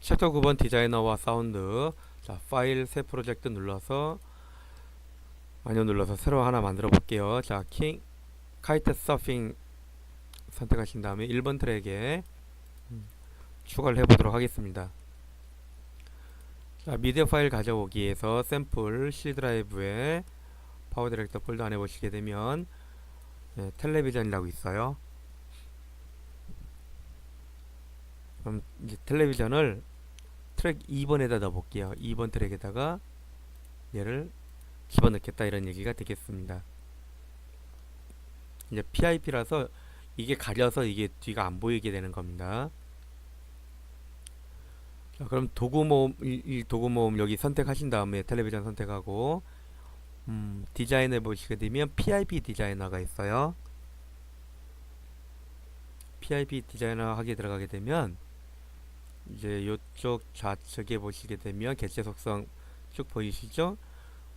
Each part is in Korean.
챕터 9번 디자이너와 사운드. 자 파일 새 프로젝트 눌러서 마녀 눌러서 새로 하나 만들어 볼게요. 자킹 카이트 서핑 선택하신 다음에 1번 트랙에 음, 추가를 해보도록 하겠습니다. 자 미디어 파일 가져오기에서 샘플 C 드라이브에 파워 디렉터 폴더 안에 보시게 되면 예, 텔레비전이라고 있어요 그럼 이제 텔레비전을 트랙 2번에다 넣어볼게요. 2번 트랙에다가 얘를 집어넣겠다 이런 얘기가 되겠습니다. 이제 PIP라서 이게 가려서 이게 뒤가 안 보이게 되는 겁니다. 자, 그럼 도구 모음 이, 이 도구 모음 여기 선택하신 다음에 텔레비전 선택하고 음, 디자인해 보시게 되면 PIP 디자이너가 있어요. PIP 디자이너 하게 들어가게 되면 이제 이쪽 좌측에 보시게 되면 개체 속성 쭉 보이시죠?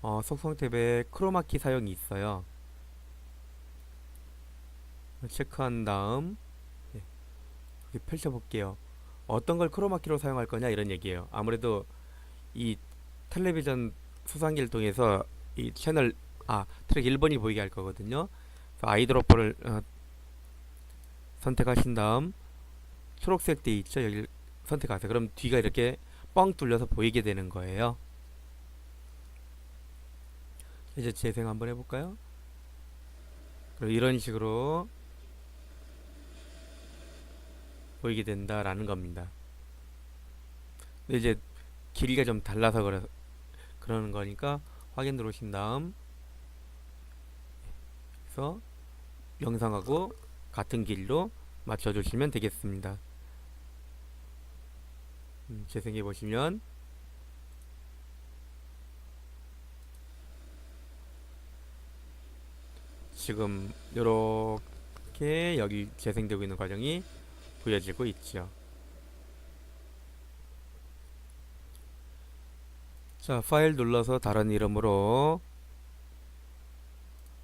어, 속성 탭에 크로마키 사용이 있어요. 체크한 다음 예, 여기 펼쳐볼게요. 어떤 걸 크로마키로 사용할 거냐 이런 얘기예요. 아무래도 이 텔레비전 수상기를 통해서 이 채널 아 트랙 1번이 보이게 할 거거든요. 아이드로퍼를 어, 선택하신 다음 초록색 돼 있죠. 여기 선택하세요. 그럼 뒤가 이렇게 뻥 뚫려서 보이게 되는 거예요. 이제 재생 한번 해볼까요? 이런 식으로 보이게 된다라는 겁니다. 근데 이제 길이가 좀 달라서 그래, 그러는 거니까 확인 누르신 다음 그래서 영상하고 같은 길로 맞춰주시면 되겠습니다. 음, 재생해 보시면 지금 이렇게 여기 재생되고 있는 과정이 보여지고 있죠. 자, 파일 눌러서 다른 이름으로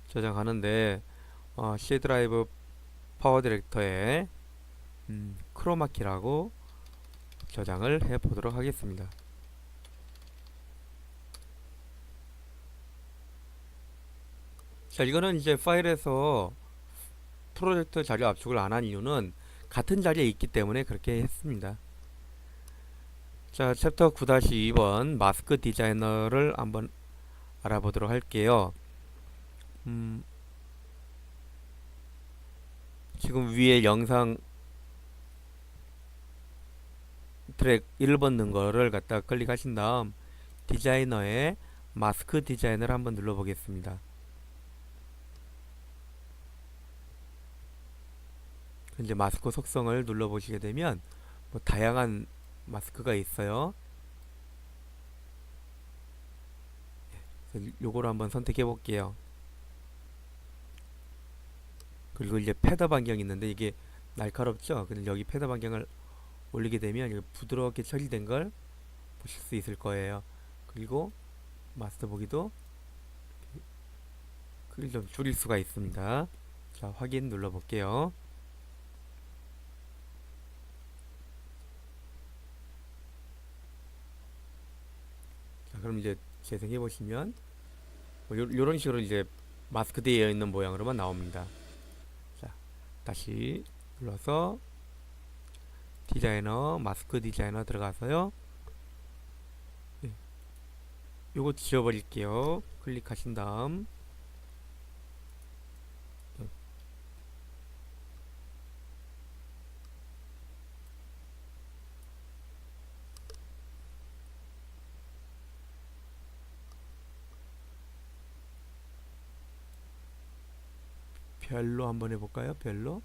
저장하는데 어, C 드라이브 파워 디렉터에 음, 크로마키라고 저장을 해 보도록 하겠습니다. 자, 이거는 이제 파일에서 프로젝트 자료 압축을 안 한 이유는 같은 자리에 있기 때문에 그렇게 했습니다. 자, 챕터 9-2번 마스크 디자이너를 한번 알아보도록 할게요. 음, 지금 위에 영상 트랙 1번 넣은 거를 갖다 클릭하신 다음 디자이너에 마스크 디자이너를 한번 눌러 보겠습니다. 이제 마스크 속성을 눌러 보시게 되면 뭐 다양한 마스크가 있어요. 그래서 요거를 한번 선택해 볼게요. 그리고 이제 패더 반경이 있는데 이게 날카롭죠? 근데 여기 패더 반경을 올리게 되면 부드럽게 처리된 걸 보실 수 있을 거예요. 그리고 마스터 보기도 크기를 좀 줄일 수가 있습니다. 자, 확인 눌러 볼게요. 자, 그럼 이제 재생해 보시면 뭐 요, 요런 식으로 이제 마스크 되어 있는 모양으로만 나옵니다. 자, 다시 눌러서 디자이너 마스크 디자이너 들어가서요. 네. 요거 지워버릴게요. 클릭하신 다음 별로 한번 해볼까요? 별로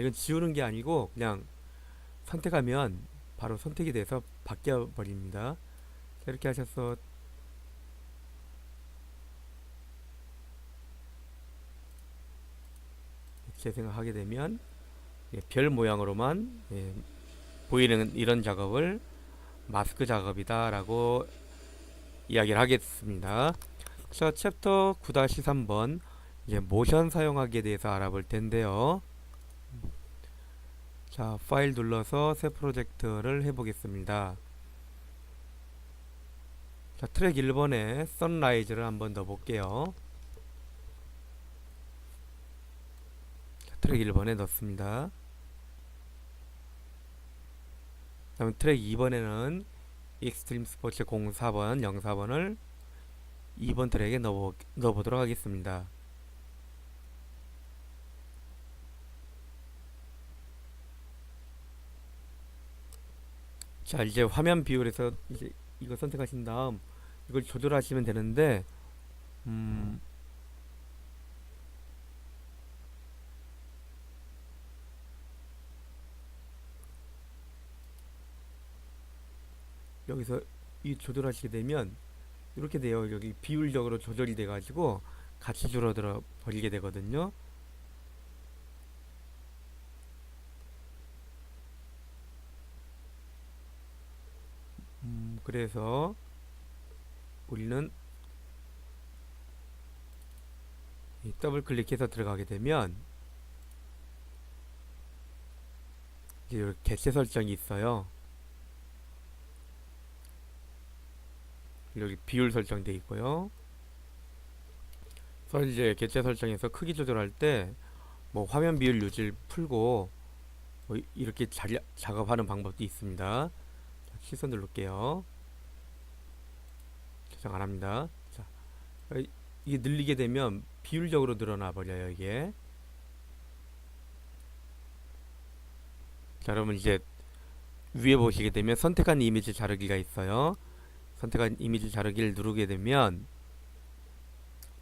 이건 지우는 게 아니고 그냥 선택하면 바로 선택이 돼서 바뀌어 버립니다. 자, 이렇게 하셔서 재생을 하게 되면 예, 별 모양으로만 예, 보이는 이런 작업을 마스크 작업이다 라고 이야기를 하겠습니다. 자 챕터 9-3번 이제 모션 사용하기에 대해서 알아볼 텐데요 자, 파일 눌러서 새 프로젝트를 해보겠습니다. 자, 트랙 1번에 선라이즈를 한번 넣어볼게요. 자, 트랙 1번에 넣습니다. 다음 트랙 2번에는 익스트림 스포츠 04번, 04번을 2번 트랙에 넣어, 넣어보도록 하겠습니다. 자 이제 화면 비율에서 이제 이거 선택하신 다음 이걸 조절하시면 되는데 음 여기서 이 조절하시게 되면 이렇게 돼요. 여기 비율적으로 조절이 돼 가지고 같이 줄어들어 버리게 되거든요 음, 그래서 우리는 이 더블 클릭해서 들어가게 되면 이제 이렇게 개체 설정이 있어요. 여기 비율 설정되어 있고요. 그래서 이제 개체 설정에서 크기 조절할 때 뭐 화면 비율 유지를 풀고 뭐 이렇게 자리, 작업하는 방법도 있습니다. 취소 누를게요. 저장 안 합니다. 자, 어, 이게 늘리게 되면 비율적으로 늘어나 버려요, 이게. 자, 여러분 이제 위에 보시게 되면 선택한 이미지 자르기가 있어요. 선택한 이미지 자르기를 누르게 되면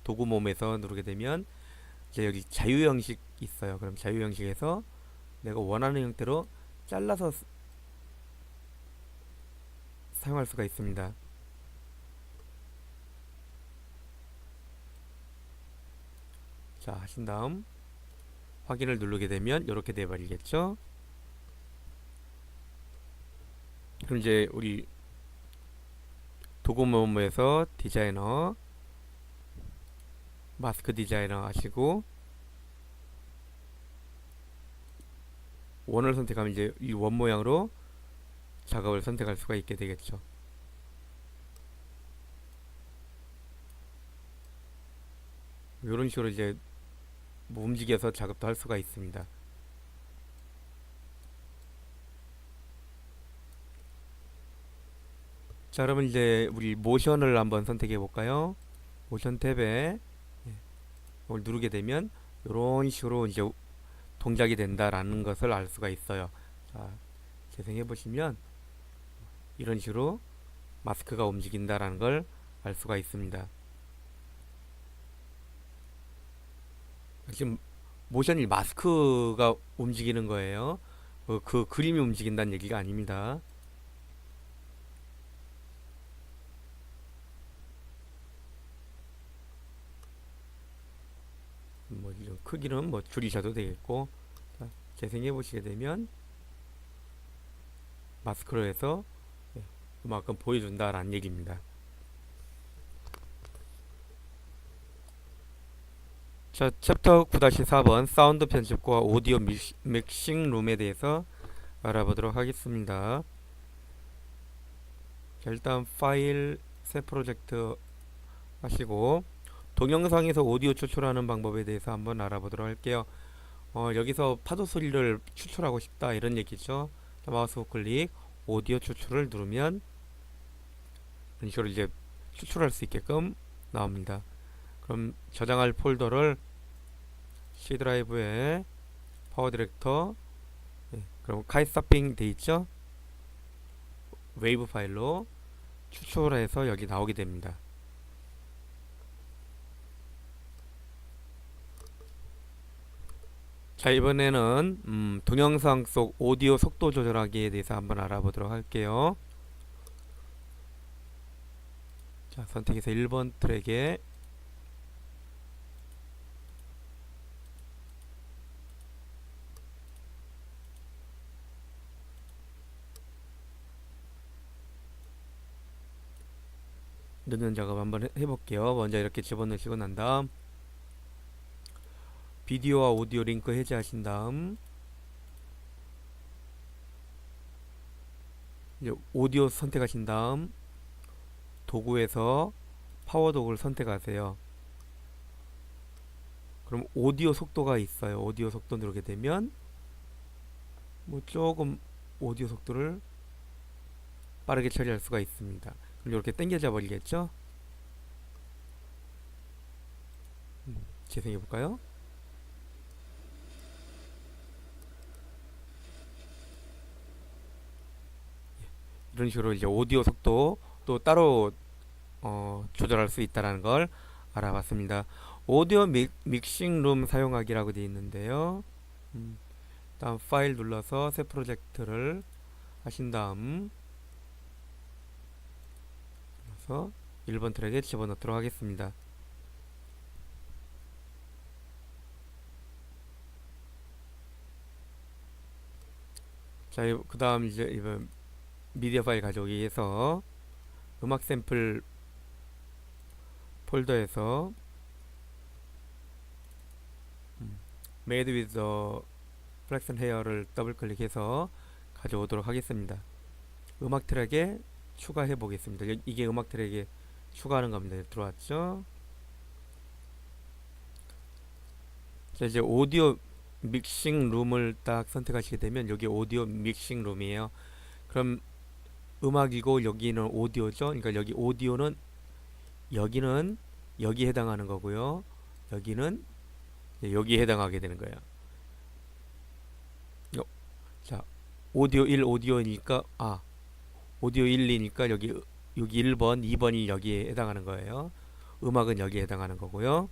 도구 몸에서 누르게 되면 이제 여기 자유 형식 있어요. 그럼 자유 형식에서 내가 원하는 형태로 잘라서 사용할 수가 있습니다. 자 하신 다음 확인을 누르게 되면 이렇게 돼버리겠죠. 그럼 이제 우리 도구 메모에서 디자이너 마스크 디자이너 하시고 원을 선택하면 이제 이 원 모양으로 작업을 선택할 수가 있게 되겠죠. 이런 식으로 이제 뭐 움직여서 작업도 할 수가 있습니다. 자, 그러면 이제 우리 모션을 한번 선택해 볼까요? 모션 탭에 예, 이걸 누르게 되면 이런 식으로 이제 동작이 된다라는 것을 알 수가 있어요. 자, 재생해 보시면 이런 식으로 마스크가 움직인다라는 걸 알 수가 있습니다. 지금 모션이 마스크가 움직이는 거예요. 어, 그 그림이 움직인다는 얘기가 아닙니다. 뭐 이런 크기는 뭐 줄이셔도 되겠고 자, 재생해 보시게 되면 마스크로 해서 예, 그만큼 보여준다라는 얘기입니다. 자, 챕터 9-4번 사운드 편집과 오디오 믹싱 룸에 대해서 알아보도록 하겠습니다. 자, 일단 파일 새 프로젝트 하시고 동영상에서 오디오 추출하는 방법에 대해서 한번 알아보도록 할게요. 어, 여기서 파도 소리를 추출하고 싶다 이런 얘기죠. 자, 마우스 우클릭 오디오 추출을 누르면 이런 식으로 이제 추출할 수 있게끔 나옵니다. 그럼 저장할 폴더를 C 드라이브에 파워 디렉터 예, 그럼 카이서핑 돼 있죠? 웨이브 파일로 추출해서 여기 나오게 됩니다. 자 이번에는 음, 동영상 속 오디오 속도 조절하기에 대해서 한번 알아보도록 할게요. 자 선택해서 1번 트랙에 넣는 작업 한번 해, 해볼게요. 먼저 이렇게 집어넣으시고 난 다음 비디오와 오디오 링크 해제하신 다음 이제 오디오 선택하신 다음 도구에서 파워 도구를 선택하세요. 그럼 오디오 속도가 있어요. 오디오 속도 누르게 되면 뭐 조금 오디오 속도를 빠르게 처리할 수가 있습니다. 그럼 이렇게 당겨져 버리겠죠? 음, 재생해 볼까요? 이런 식으로 이제 오디오 속도 또 따로 어, 조절할 수 있다는 걸 알아봤습니다. 오디오 믹, 믹싱 룸 사용하기라고 되어 있는데요. 음, 다음 파일 눌러서 새 프로젝트를 하신 다음 눌러서 1번 트랙에 집어넣도록 하겠습니다. 자, 그 다음 이제 이번 미디어 파일 가져오기 위해서 음악 샘플 폴더에서 with the Flexion Hair를 더블 클릭해서 가져오도록 하겠습니다. 음악 트랙에 추가해 보겠습니다. 여- 이게 음악 트랙에 추가하는 겁니다. 들어왔죠? 자, 이제 오디오 믹싱 룸을 딱 선택하시게 되면 여기 오디오 믹싱 룸이에요. 그럼 음악이고 여기는 오디오죠. 그러니까 여기 오디오는 여기는 여기에 해당하는 거고요. 여기는 여기에 해당하게 되는 거예요. 요- 자, 오디오 1 오디오니까 아 오디오 1이니까 여기 여기 1번, 2번이 여기에 해당하는 거예요. 음악은 여기에 해당하는 거고요.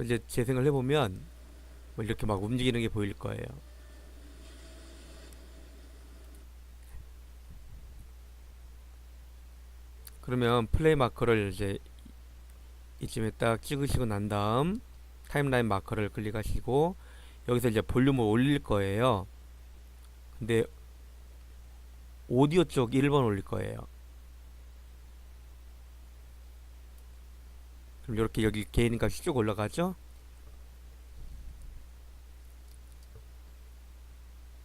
이제 재생을 해보면 뭐 이렇게 막 움직이는 게 보일 거예요. 그러면 플레이 마커를 이제 이쯤에 딱 찍으시고 난 다음 타임라인 마커를 클릭하시고 여기서 이제 볼륨을 올릴 거예요. 근데 오디오 쪽 1번 올릴 거예요. 그럼 이렇게 여기 개인 값이 쭉 올라가죠?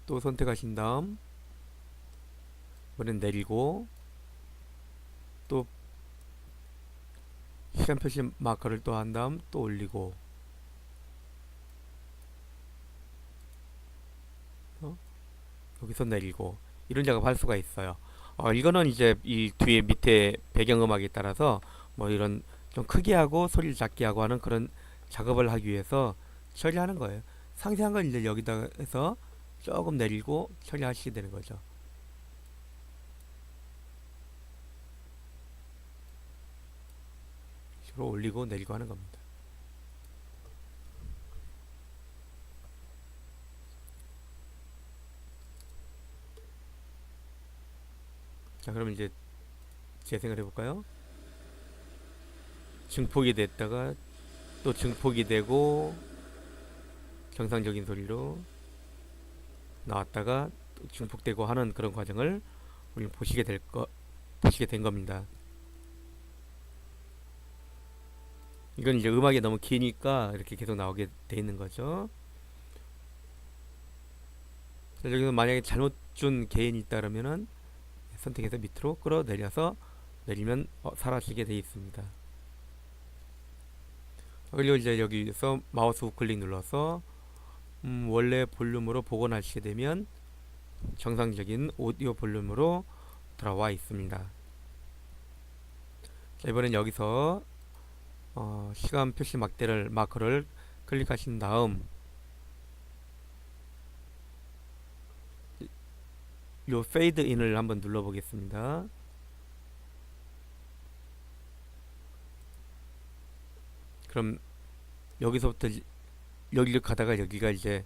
또 선택하신 다음 이번엔 내리고 또 시간 표시 마커를 또 한 다음 또 올리고 어? 여기서 내리고 이런 작업 할 수가 있어요. 어, 이거는 이제 이 뒤에 밑에 배경음악에 따라서 뭐 이런 좀 크게 하고 소리를 작게 하고 하는 그런 작업을 하기 위해서 처리하는 거예요. 상세한 건 이제 여기다 해서 조금 내리고 처리하시게 되는 거죠. 식으로 올리고 내리고 하는 겁니다. 자, 그럼 이제 재생을 해볼까요? 증폭이 됐다가 또 증폭이 되고 정상적인 소리로 나왔다가 또 증폭되고 하는 그런 과정을 우리 보시게 될 거, 보시게 된 겁니다. 이건 이제 음악이 너무 기니까 이렇게 계속 나오게 돼 있는 거죠. 자, 여기서 만약에 잘못 준 개인이 있다 그러면은 선택해서 밑으로 끌어내려서 내리면 어, 사라지게 돼 있습니다. 그리고 이제 여기서 마우스 우클릭 눌러서 음, 원래 볼륨으로 복원하시게 되면 정상적인 오디오 볼륨으로 들어와 있습니다. 자, 이번엔 여기서 어, 시간 표시 막대를 마커를 클릭하신 다음 요 페이드 인을 한번 눌러 보겠습니다. 그럼 여기서부터 이- 여기를 가다가 여기가 이제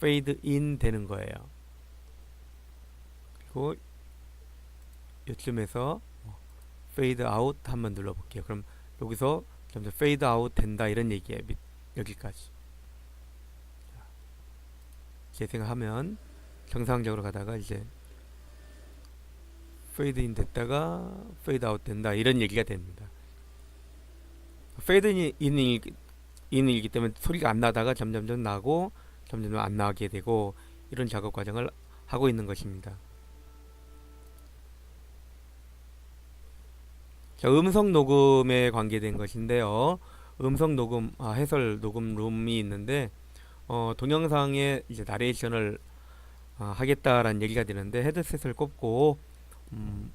페이드 인 되는 거예요. 그리고 이쯤에서 페이드 아웃 한번 눌러 볼게요. 그럼 여기서 점점 페이드 아웃 된다 이런 얘기예요. 밑- 여기까지. 자, 재생하면 정상적으로 가다가 이제 페이드 인 됐다가 페이드 아웃 된다 이런 얘기가 됩니다. 페이드 인이 인이기 때문에 소리가 안 나다가 점점점 나고 점점 안 나게 되고 이런 작업 과정을 하고 있는 것입니다. 자, 음성 녹음에 관계된 것인데요. 음성 녹음, 아, 해설 녹음 룸이 있는데, 어, 동영상에 이제 나레이션을 아, 하겠다라는 얘기가 되는데, 헤드셋을 꼽고, 음,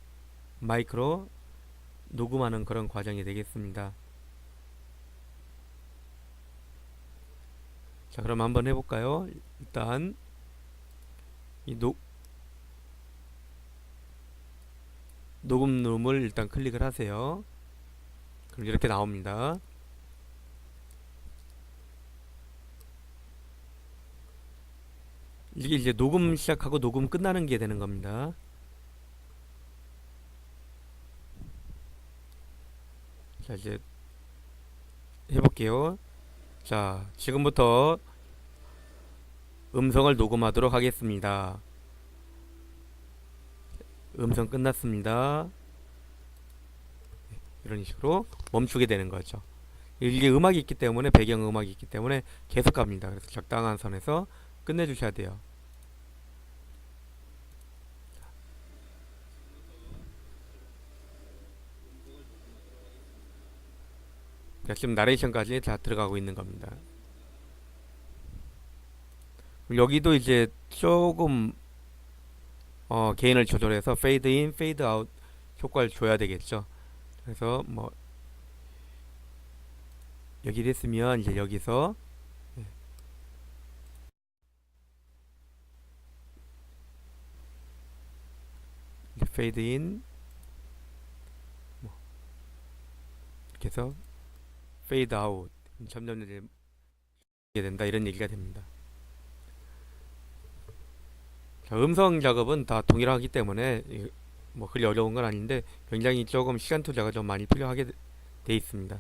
마이크로 녹음하는 그런 과정이 되겠습니다. 자, 그럼 한번 해볼까요? 일단, 이 녹, 녹음 룸을 일단 클릭을 하세요. 그럼 이렇게 나옵니다. 이게 이제 녹음 시작하고 녹음 끝나는 게 되는 겁니다. 자, 이제 해볼게요. 자, 지금부터 음성을 녹음하도록 하겠습니다. 음성 끝났습니다. 이런 식으로 멈추게 되는 거죠. 이게 음악이 있기 때문에 배경 음악이 있기 때문에 계속 갑니다. 그래서 적당한 선에서 끝내 주셔야 돼요. 자, 지금 나레이션까지 다 들어가고 있는 겁니다. 여기도 이제 조금 어, 게인을 조절해서 페이드 인, 페이드 아웃 효과를 줘야 되겠죠. 그래서 뭐 여기 됐으면 이제 여기서 페이드 인 뭐 이렇게 해서 페이드 아웃 점점 이제 된다 이런 얘기가 됩니다. 자, 음성 작업은 다 동일하기 때문에 이- 뭐 그리 어려운 건 아닌데 굉장히 조금 시간 투자가 좀 많이 필요하게 돼- 돼 있습니다.